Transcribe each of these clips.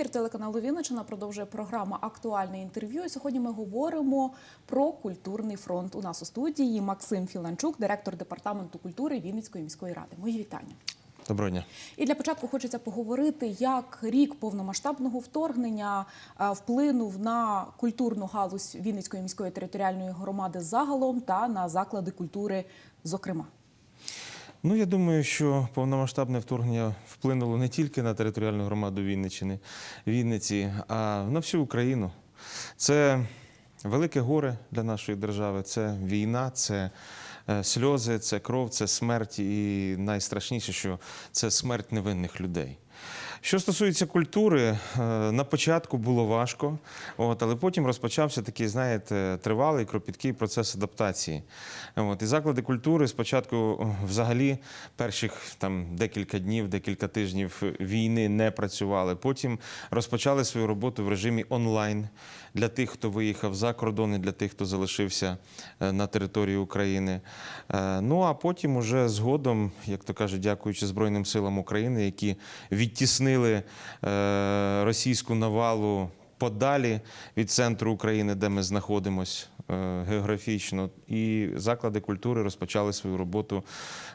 ефір телеканалу Вінниччина продовжує програма Актуальне інтерв'ю. І сьогодні ми говоримо про культурний фронт. У нас у студії Максим Філанчук, директор департаменту культури Вінницької міської ради. Мої вітання. Доброго дня. І для початку хочеться поговорити, як рік повномасштабного вторгнення е, вплинув на культурну галузь Вінницької міської територіальної громади загалом та на заклади культури, зокрема. Ну я думаю, що повномасштабне вторгнення вплинуло не тільки на територіальну громаду Вінниччини, Вінниці, а на всю Україну. Це велике горе для нашої держави. Це війна, це е, сльози, це кров, це смерть, і найстрашніше, що це смерть невинних людей. Що стосується культури, е, на початку було важко, от, але потім розпочався такий, знаєте, тривалий кропіткий процес адаптації. От, і заклади культури спочатку взагалі перших там декілька днів, декілька тижнів війни не працювали. Потім розпочали свою роботу в режимі онлайн для тих, хто виїхав за кордон, і для тих, хто залишився е, на території України. Е, Ну а потім, уже згодом, як то кажуть, дякуючи Збройним силам України, які відтіснили е, російську навалу подалі від центру України, де ми знаходимося географічно, і заклади культури розпочали свою роботу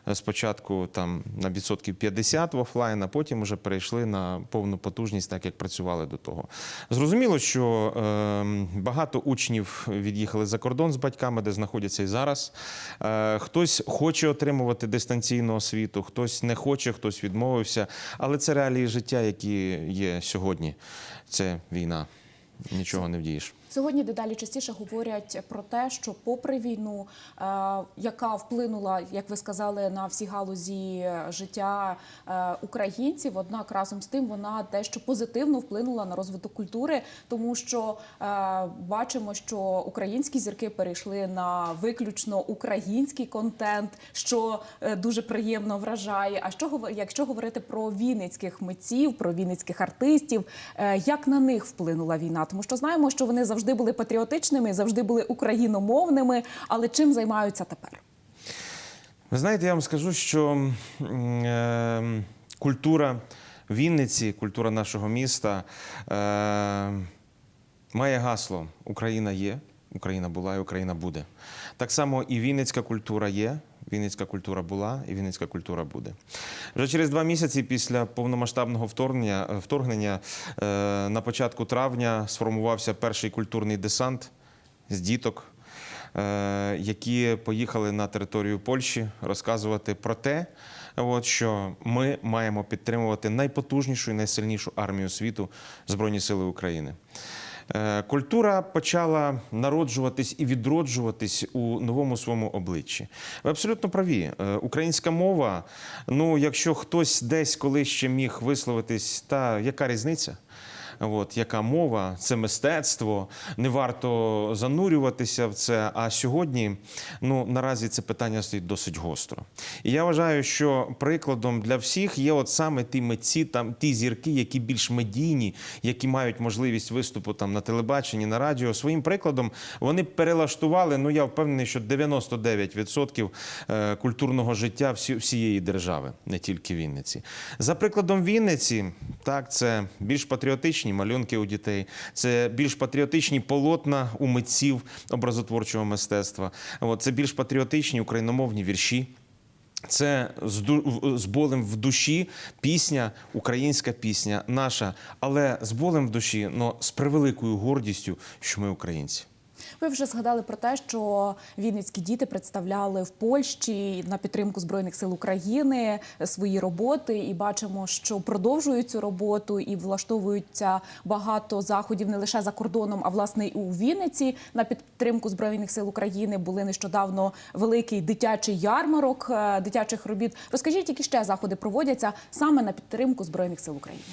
е, спочатку там на відсотків 50 в офлайн, а потім вже перейшли на повну потужність, так як працювали до того. Зрозуміло, що е, багато учнів від'їхали за кордон з батьками, де знаходяться і зараз. Е, хтось хоче отримувати дистанційну освіту, хтось не хоче, хтось відмовився. Але це реалії життя, які є сьогодні. Це війна. Нічого не вдієш. Сьогодні дедалі частіше говорять про те, що попри війну, е, яка вплинула, як ви сказали, на всі галузі життя е, українців, однак разом з тим вона дещо позитивно вплинула на розвиток культури, тому що е, бачимо, що українські зірки перейшли на виключно український контент, що дуже приємно вражає. А що якщо говорити про вінницьких митців, про вінницьких артистів, як на них вплинула війна? Тому що знаємо, що вони завжди були патріотичними, завжди були україномовними. Але чим займаються тепер? Ви знаєте, я вам скажу, що е, культура Вінниці, культура нашого міста е, має гасло Україна є, Україна була і Україна буде. Так само і Вінницька культура є. Вінницька культура була і Вінницька культура буде. Вже через два місяці після повномасштабного вторгнення, е, вторгнення е, на початку травня сформувався перший культурний десант з діток, е, які поїхали на територію Польщі розказувати про те, от, що ми маємо підтримувати найпотужнішу і найсильнішу армію світу Збройні Сили України. Е, Культура почала народжуватись і відроджуватись у новому своєму обличчі. Ви абсолютно праві. Е, Українська мова, ну якщо хтось десь коли ще міг висловитись, та яка різниця? От, яка мова, це мистецтво, не варто занурюватися в це. А сьогодні ну, наразі це питання стоїть досить гостро. І я вважаю, що прикладом для всіх є от саме ті митці, там ті зірки, які більш медійні, які мають можливість виступу там на телебаченні, на радіо. Своїм прикладом вони перелаштували. Ну я впевнений, що 99% е, культурного життя всієї держави, не тільки Вінниці. За прикладом Вінниці, так це більш патріотичні малюнки у дітей, це більш патріотичні полотна у митців образотворчого мистецтва. Це більш патріотичні україномовні вірші. Це з болем в душі пісня, українська пісня наша, але з болем в душі, але з превеликою гордістю, що ми українці. Ви вже згадали про те, що вінницькі діти представляли в Польщі на підтримку збройних сил України свої роботи, і бачимо, що продовжують цю роботу і влаштовуються багато заходів не лише за кордоном, а власне і у Вінниці на підтримку збройних сил України. Були нещодавно великий дитячий ярмарок е, дитячих робіт. Розкажіть, які ще заходи проводяться саме на підтримку збройних сил України?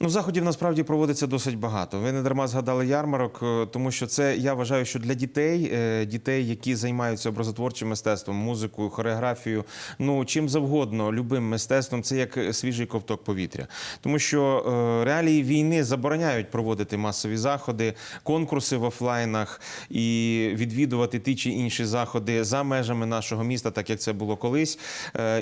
Ну, заходів насправді проводиться досить багато. Ви не дарма згадали ярмарок, е, тому що це я вважаю, що для дітей, е, дітей, які займаються образотворчим мистецтвом, музикою, хореографією, ну чим завгодно, любим мистецтвом, це як свіжий ковток повітря. Тому що е, реалії війни забороняють проводити масові заходи, конкурси в офлайнах і відвідувати ті чи інші заходи за межами нашого міста, так як це було колись.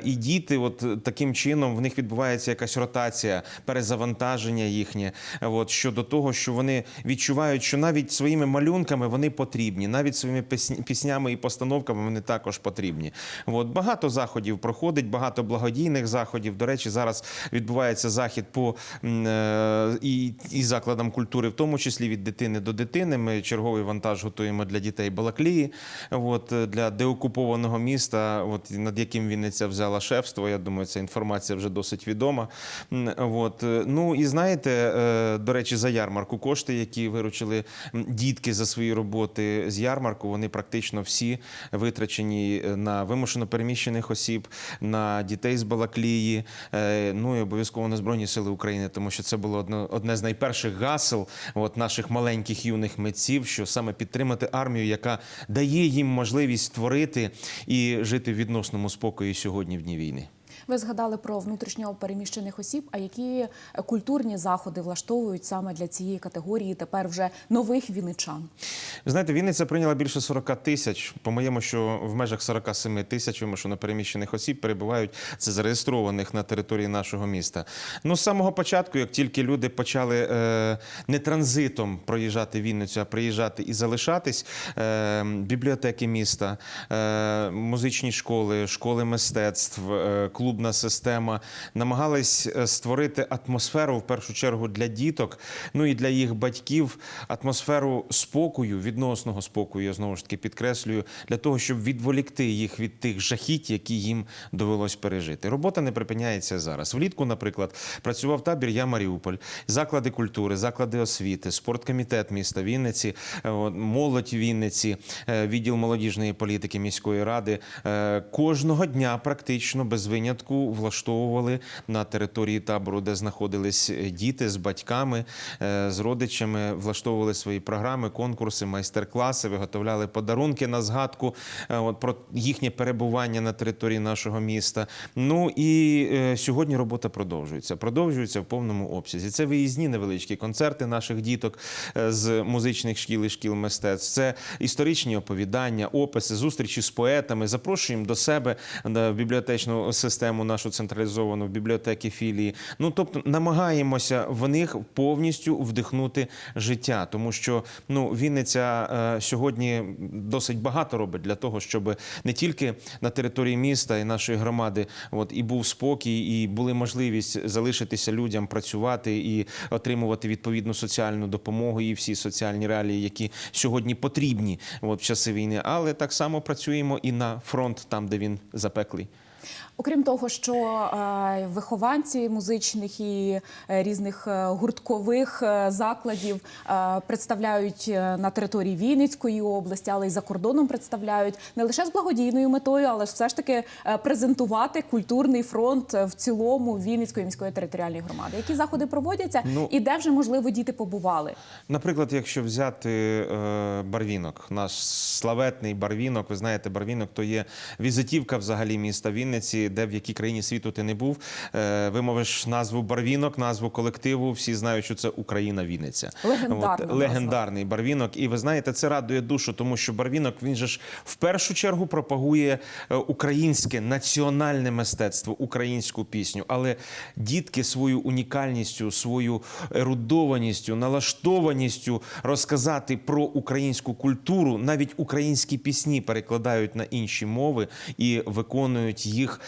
І діти, от таким чином, в них відбувається якась ротація, перезавантаження. Враження їхнє от, щодо того, що вони відчувають, що навіть своїми малюнками вони потрібні, навіть своїми піснями і постановками вони також потрібні. От, багато заходів проходить, багато благодійних заходів. До речі, зараз відбувається захід по е, і, і закладам культури, в тому числі від дитини до дитини. Ми черговий вантаж готуємо для дітей Балаклії, от, для деокупованого міста, от, над яким Вінниця взяла шефство. Я думаю, ця інформація вже досить відома. От. Ну і знаєте, е, до речі, за ярмарку кошти, які виручили дітки за свої роботи з ярмарку, вони практично всі витрачені е, на вимушено переміщених осіб, на дітей з Балаклії, е, ну і обов'язково на Збройні Сили України, тому що це було одне, одне з найперших гасел от, наших маленьких юних митців, що саме підтримати армію, яка дає їм можливість створити і жити в відносному спокої сьогодні в дні війни. Ви згадали про внутрішньо переміщених осіб. А які культурні заходи влаштовують саме для цієї категорії тепер вже нових вінничан? Ви знаєте, Вінниця прийняла більше 40 тисяч. По-моєму, що в межах 47 тисяч вимушено переміщених осіб перебувають це зареєстрованих на території нашого міста. Ну, з самого початку, як тільки люди почали е, не транзитом проїжджати Вінницю, а приїжджати і залишатись, е, бібліотеки міста, е, музичні школи, школи мистецтв, е, клубна система намагались е, створити атмосферу в першу чергу для діток, ну і для їх батьків, атмосферу спокою, відносного спокою, я знову ж таки підкреслюю, для того, щоб відволікти їх від тих жахіть, які їм довелось пережити. Робота не припиняється зараз. Влітку, наприклад, працював табір Я Маріуполь, заклади культури, заклади освіти, спорткомітет міста Вінниці, е, молодь Вінниці, е, відділ молодіжної політики міської ради. Кожного дня практично без винятку влаштовували на території табору, де знаходились е, діти з батьками, е, з родичами, влаштовували свої програми, конкурси, майстер-класи, виготовляли подарунки на згадку е, от, про їхнє перебування на території нашого міста. Ну і сьогодні робота продовжується. Продовжується в повному обсязі. Це виїзні невеличкі концерти наших діток з музичних шкіл і шкіл мистецтв. Це історичні оповідання, описи, зустрічі з поетами. Запрошуємо до себе в бібліотечну систему нашу централізовану бібліотеки філії. Ну тобто намагаємося в них повністю вдихнути життя, тому що ну Вінниця е, сьогодні досить багато робить для того, щоб не тільки на території міста і нашої громади, от і був спокій, і були можливість залишитися людям, працювати і отримувати відповідну соціальну допомогу і всі соціальні реалії, які сьогодні потрібні от, в часи війни. Але так само працюємо і на фронт, там де він запеклий. Окрім того, що е, вихованці музичних і е, різних е, гурткових закладів представляють на території Вінницької області, але й за кордоном представляють не лише з благодійною метою, але ж все ж таки презентувати культурний фронт в цілому Вінницької міської територіальної громади. Які заходи проводяться, Ну, і де вже можливо діти побували? Наприклад, якщо взяти е, барвінок, наш славетний барвінок, ви знаєте, барвінок то є візитівка взагалі міста Вінниці, де в якій країні світу ти не був. Е, вимовиш назву барвінок, назву колективу. Всі знають, що це Україна Вінниця. Легендарна От, назва. легендарний барвінок. І ви знаєте, це радує душу, тому що барвінок він же ж в першу чергу пропагує е, українське національне мистецтво, українську пісню. Але дітки свою унікальністю, свою ерудованістю, налаштованістю розказати про українську культуру, навіть українські пісні перекладають на інші мови і виконують їх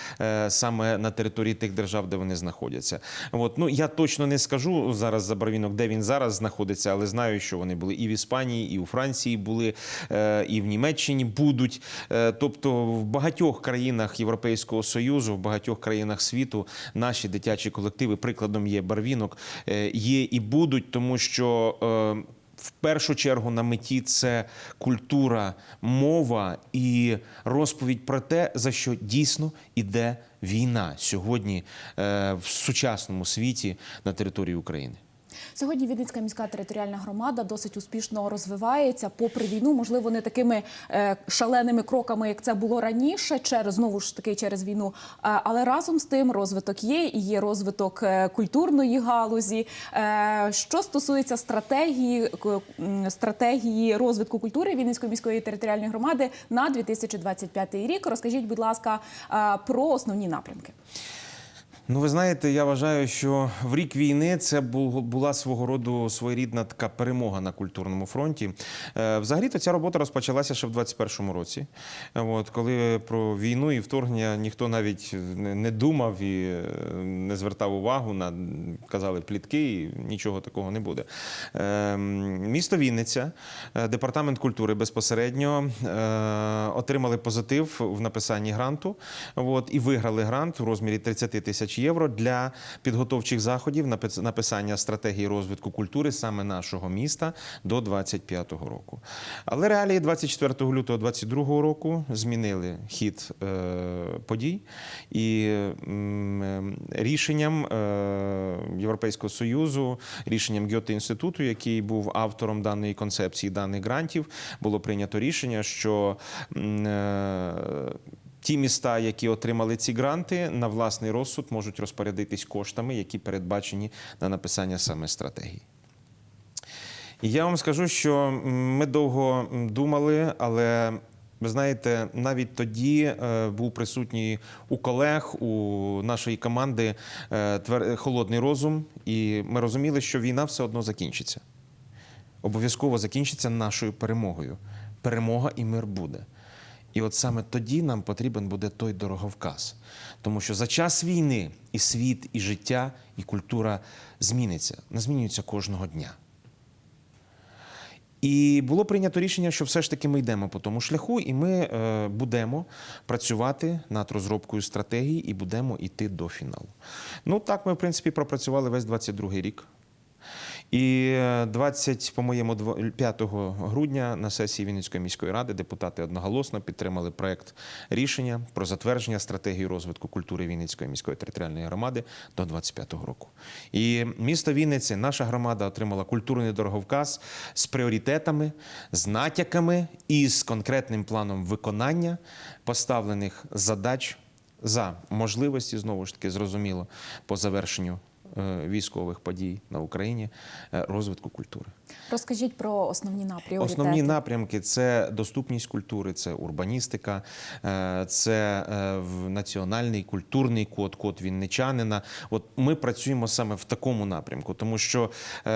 саме на території тих держав, де вони знаходяться. От ну я точно не скажу зараз за барвінок, де він зараз знаходиться, але знаю, що вони були і в Іспанії, і у Франції були, е, і в Німеччині будуть. Е, тобто в багатьох країнах Європейського союзу, в багатьох країнах світу наші дитячі колективи прикладом є барвінок, е, є і будуть, тому що. В першу чергу на меті це культура, мова і розповідь про те, за що дійсно іде війна сьогодні е, в сучасному світі на території України. Сьогодні Вінницька міська територіальна громада досить успішно розвивається, попри війну, можливо, не такими е, шаленими кроками, як це було раніше, через знову ж таки через війну. Е, але разом з тим розвиток є і є розвиток е, культурної галузі. Що стосується стратегії стратегії розвитку культури Вінницької міської територіальної громади на 2025 рік, розкажіть, будь ласка, про основні напрямки. Ну, ви знаєте, я вважаю, що в рік війни це була свого роду своєрідна така перемога на культурному фронті. Е, Взагалі-то ця робота розпочалася ще в 21-му році. Е, От, коли про війну і вторгнення ніхто навіть не думав і е, не звертав увагу на казали плітки, і нічого такого не буде. Місто Вінниця, департамент культури безпосередньо отримали позитив в написанні гранту. От, і виграли грант у розмірі 30 тисяч євро для підготовчих заходів написання стратегії розвитку культури саме нашого міста до 25-го року. Але реалії 24 лютого 22 року змінили хід е, подій і е, рішенням е, Європейського союзу, рішенням Гьоте інституту, який був автором даної концепції даних грантів, було прийнято рішення, що Ті міста, які отримали ці гранти, на власний розсуд можуть розпорядитись коштами, які передбачені на написання саме стратегії. І я вам скажу, що ми довго думали, але ви знаєте, навіть тоді е, був присутній у колег, у нашої команди е, холодний розум, і ми розуміли, що війна все одно закінчиться. Обов'язково закінчиться нашою перемогою. Перемога і мир буде. І от саме тоді нам потрібен буде той дороговказ. Тому що за час війни і світ, і життя, і культура зміниться. Не змінюється кожного дня. І було прийнято рішення, що все ж таки ми йдемо по тому шляху, і ми е, будемо працювати над розробкою стратегії і будемо йти до фіналу. Ну так ми, в принципі, пропрацювали весь 22-й рік. І е, 20, по-моєму, дво- 5 грудня на сесії Вінницької міської ради депутати одноголосно підтримали проект рішення про затвердження стратегії розвитку культури Вінницької міської територіальної громади до 25-го року. І місто Вінниці, наша громада отримала культурний дороговказ з пріоритетами, з натяками і з конкретним планом виконання поставлених задач за можливості, знову ж таки, зрозуміло, по завершенню військових подій на Україні, е, розвитку культури. Розкажіть про основні напрямки. Основні напрямки це доступність культури, це урбаністика, е, це е, національний культурний код, код вінничанина. От ми працюємо саме в такому напрямку, тому що е,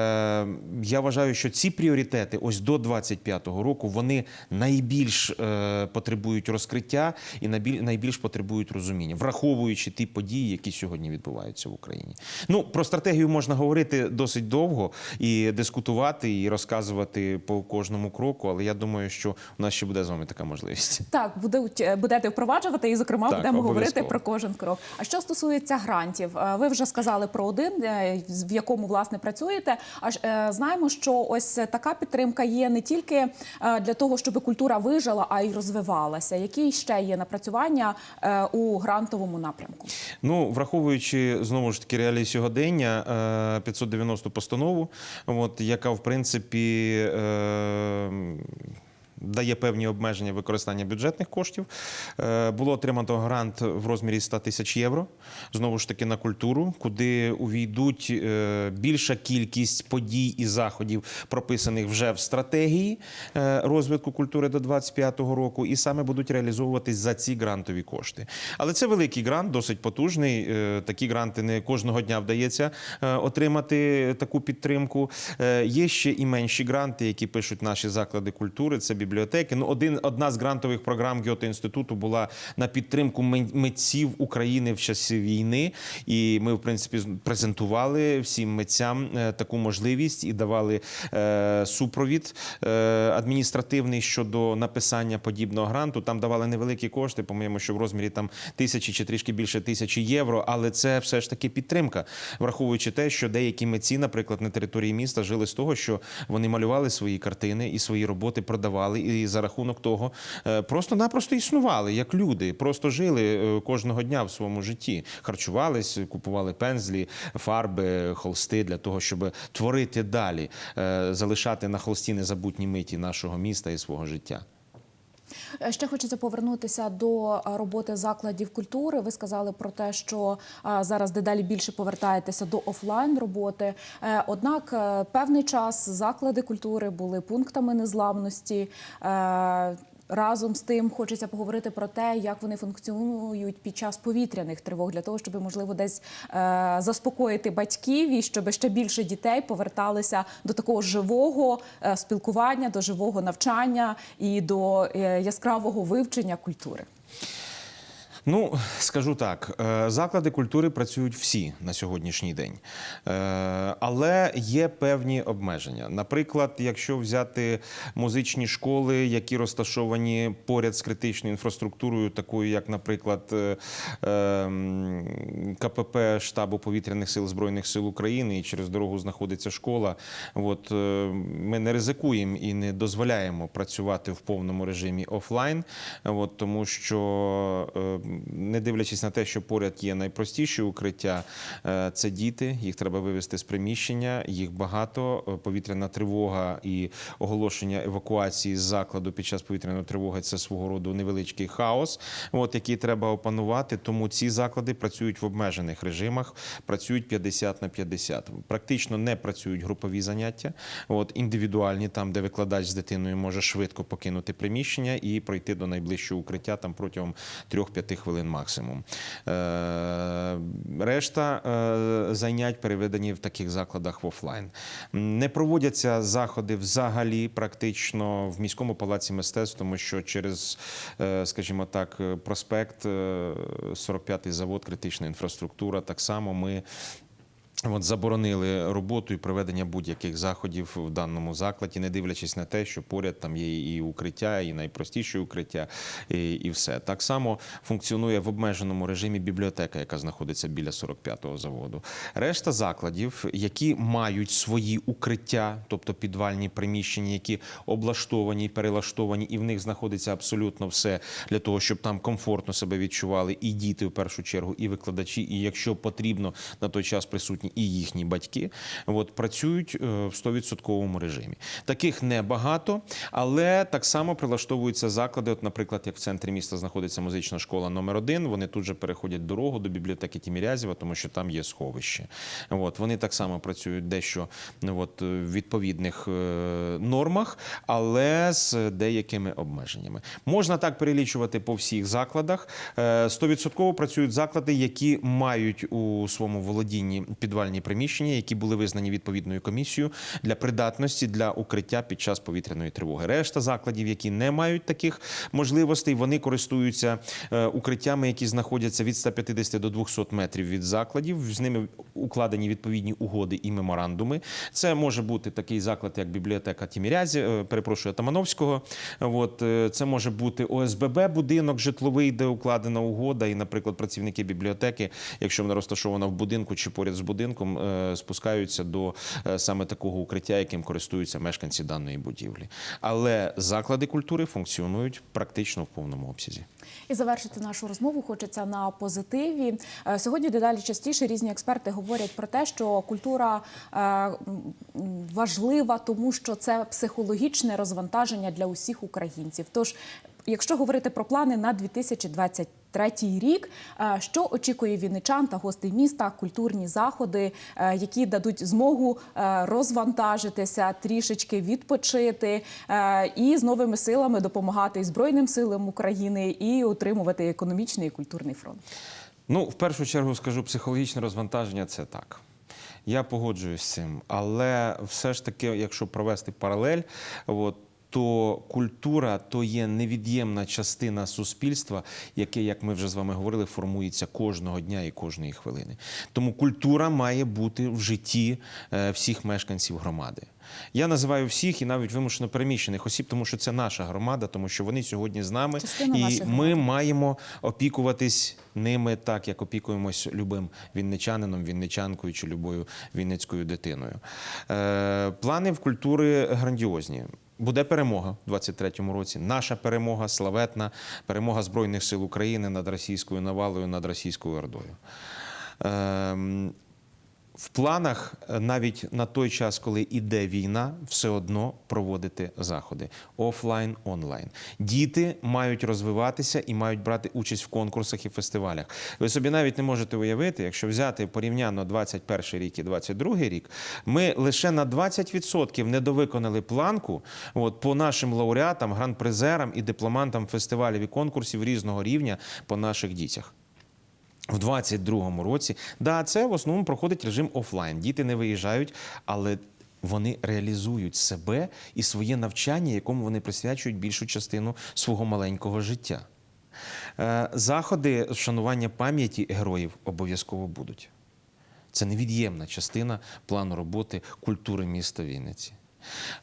я вважаю, що ці пріоритети, ось до 25-го року, вони найбільш е, потребують розкриття і найбіль- найбільш потребують розуміння, враховуючи ті події, які сьогодні відбуваються в Україні. Ну про стратегію можна говорити досить довго і дискутувати, і розказувати по кожному кроку. Але я думаю, що у нас ще буде з вами така можливість. Так, будуть, е, будете впроваджувати і, зокрема, Так, будемо говорити про кожен крок. А що стосується грантів, е, ви вже сказали про один, е, в якому власне працюєте. А ж, знаємо, що ось така підтримка є не тільки для того, щоб культура вижила, а й розвивалася. Які ще є напрацювання у грантовому напрямку? Ну, враховуючи знову ж таки реалії сьогодення, е, 590 постанову, от, яка в принципі. Дає певні обмеження використання бюджетних коштів. Е, Було отримано грант в розмірі 100 тисяч євро. Знову ж таки на культуру, куди увійдуть е, більша кількість подій і заходів, прописаних вже в стратегії е, розвитку культури до 2025 року, і саме будуть реалізовуватись за ці грантові кошти. Але це великий грант, досить потужний. Такі гранти не кожного дня вдається отримати таку підтримку. Є ще і менші гранти, які пишуть наші заклади культури. Це бібліотеки. Ну, один одна з грантових програм Гьоте інституту була на підтримку митців України в часи війни. І ми, в принципі, презентували всім митцям е, таку можливість і давали е, супровід е, адміністративний щодо написання подібного гранту. Там давали невеликі кошти, по-моєму, що в розмірі там тисячі чи трішки більше тисячі євро. Але це все ж таки підтримка, враховуючи те, що деякі митці, наприклад, на території міста жили з того, що вони малювали свої картини і свої роботи продавали, і за рахунок того е, просто-напросто існували як люди, просто жили е, кожного дня в своєму житті, харчувались, купували пензлі, фарби, холсти для того, щоб творити далі, е, залишати на холсті незабутні миті нашого міста і свого життя. Е, Ще хочеться повернутися до е, роботи закладів культури. Ви сказали про те, що е, зараз дедалі більше повертаєтеся до офлайн роботи. Однак певний час заклади культури були пунктами незламності. Разом з тим хочеться поговорити про те, як вони функціонують під час повітряних тривог, для того, щоб можливо десь е, заспокоїти батьків і щоб ще більше дітей поверталися до такого живого е, спілкування, до живого навчання і до е, яскравого вивчення культури. Ну, скажу так, е, заклади культури працюють всі на сьогоднішній день, Е, але є певні обмеження. Наприклад, якщо взяти музичні школи, які розташовані поряд з критичною інфраструктурою, такою як, наприклад, е, е, м, КПП штабу повітряних сил збройних сил України, і через дорогу знаходиться школа. От ми не ризикуємо і не дозволяємо працювати в повному режимі офлайн, от, тому що не дивлячись на те, що поряд є найпростіші укриття, е, це діти, їх треба вивезти з приміщення, їх багато. Е, Повітряна тривога і оголошення евакуації з закладу під час повітряної тривоги це свого роду невеличкий хаос, от, який треба опанувати. Тому ці заклади працюють в обмежених режимах, працюють 50 на 50. Практично не працюють групові заняття, от, індивідуальні, там, де викладач з дитиною може швидко покинути приміщення і пройти до найближчого укриття там протягом 3-5 хвилин максимум. Е, решта е, занять переведені в таких закладах в офлайн. Не проводяться заходи взагалі практично в міському палаці мистецтв, тому що через, е, скажімо так, проспект, е, 45-й завод, критична інфраструктура. Так само ми. От заборонили роботу і проведення будь-яких заходів в даному закладі, не дивлячись на те, що поряд там є і укриття, і найпростіші укриття, і, і все. Так само функціонує в обмеженому режимі бібліотека, яка знаходиться біля 45-го заводу. Решта закладів, які мають свої укриття, тобто підвальні приміщення, які облаштовані, перелаштовані, і в них знаходиться абсолютно все для того, щоб там комфортно себе відчували і діти в першу чергу, і викладачі, і якщо потрібно на той час присутні і їхні батьки, от працюють е, в 100% режимі. Таких небагато, але так само прилаштовуються заклади. От, наприклад, як в центрі міста знаходиться музична школа номер 1 вони тут же переходять дорогу до бібліотеки Тімірязєва, тому що там є сховище. От вони так само працюють дещо от, в відповідних е, нормах, але з деякими обмеженнями. Можна так перелічувати по всіх закладах. Е, 100% працюють заклади, які мають у своєму володінні підвальні приміщення, які були визнані відповідною комісією для придатності для укриття під час повітряної тривоги. Решта закладів, які не мають таких можливостей, вони користуються е, укриттями, які знаходяться від 150 до 200 метрів від закладів. З ними укладені відповідні угоди і меморандуми. Це може бути такий заклад, як бібліотека Тімірязі, е, перепрошую, Тамановського. От е, це може бути ОСББ, будинок житловий, де укладена угода, і, наприклад, працівники бібліотеки, якщо вона розташована в будинку чи поряд з будинком, е, спускаються до е, саме такого укриття, яким користуються мешканці даної будівлі. Але заклади культури функціонують практично в повному обсязі. І завершити нашу розмову хочеться на позитиві. Е, Сьогодні дедалі частіше різні експерти говорять про те, що культура важлива, тому що це психологічне розвантаження для усіх українців. Тож, якщо говорити про плани на 2023 рік, е, що очікує вінничан та гостей міста, культурні заходи, е, які дадуть змогу е, розвантажитися, трішечки відпочити і з новими силами допомагати Збройним силам України і утримувати економічний і культурний фронт. Ну, в першу чергу скажу, психологічне розвантаження це так. Я погоджуюсь з цим, але все ж таки, якщо провести паралель, от, то культура то є невід'ємна частина суспільства, яке, як ми вже з вами говорили, формується кожного дня і кожної хвилини. Тому культура має бути в житті е, всіх мешканців громади. Я називаю всіх і навіть вимушено переміщених осіб, тому що це наша громада, тому що вони сьогодні з нами, Частина і ми маємо опікуватись ними так, як опікуємось любим вінничанином, вінничанкою чи любою вінницькою дитиною. Е, плани в культури грандіозні. Буде перемога в 23-му році. Наша перемога славетна, перемога Збройних сил України над російською навалою, над російською ордою. В планах е, навіть на той час, коли іде війна, все одно проводити заходи офлайн, онлайн. Діти мають розвиватися і мають брати участь в конкурсах і фестивалях. Ви собі навіть не можете уявити, якщо взяти порівняно 21 рік і 22 рік, ми лише на 20% недовиконали планку от, по нашим лауреатам, гран-призерам і дипломантам фестивалів і конкурсів різного рівня по наших дітях. В 22-му році, да, це в основному проходить режим офлайн. Діти не виїжджають, але вони реалізують себе і своє навчання, якому вони присвячують більшу частину свого маленького життя. Е, Заходи вшанування пам'яті героїв обов'язково будуть. Це невід'ємна частина плану роботи культури міста Вінниці.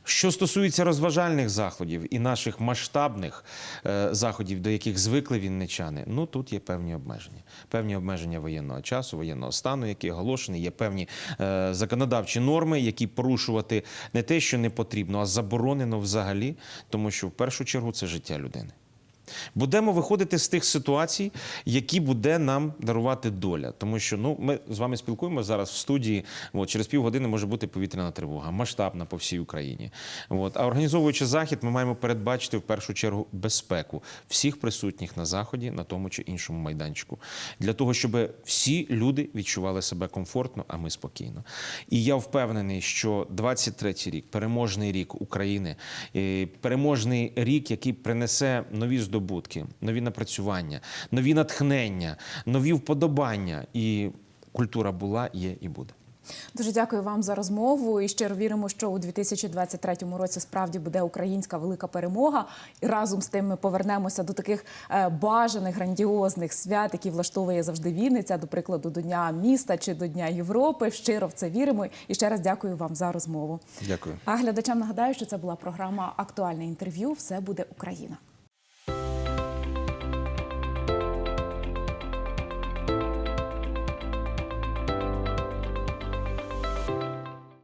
Що стосується розважальних заходів і наших масштабних е, заходів, до яких звикли вінничани, ну тут є певні обмеження. Певні обмеження воєнного часу, воєнного стану, який оголошений, є певні е, законодавчі норми, які порушувати не те, що не потрібно, а заборонено взагалі, тому що в першу чергу це життя людини. Будемо виходити з тих ситуацій, які буде нам дарувати доля. Тому що ну, ми з вами спілкуємося зараз в студії. От, через півгодини може бути повітряна тривога, масштабна по всій Україні. От, а організовуючи захід, ми маємо передбачити в першу чергу безпеку всіх присутніх на заході, на тому чи іншому майданчику, для того, щоб всі люди відчували себе комфортно, а ми спокійно. І я впевнений, що 23-й рік, переможний рік України, переможний рік, який принесе нові здобутки, нові напрацювання, нові натхнення, нові вподобання. І культура була, є і буде. Дуже дякую вам за розмову і щиро віримо, що у 2023 році справді буде українська велика перемога. І разом з тим ми повернемося до таких е, бажаних грандіозних свят, які влаштовує завжди Вінниця, до прикладу, до Дня міста чи до Дня Європи. Щиро в це віримо. І ще раз дякую вам за розмову. Дякую. А глядачам нагадаю, що це була програма Актуальне інтерв'ю. Все буде Україна.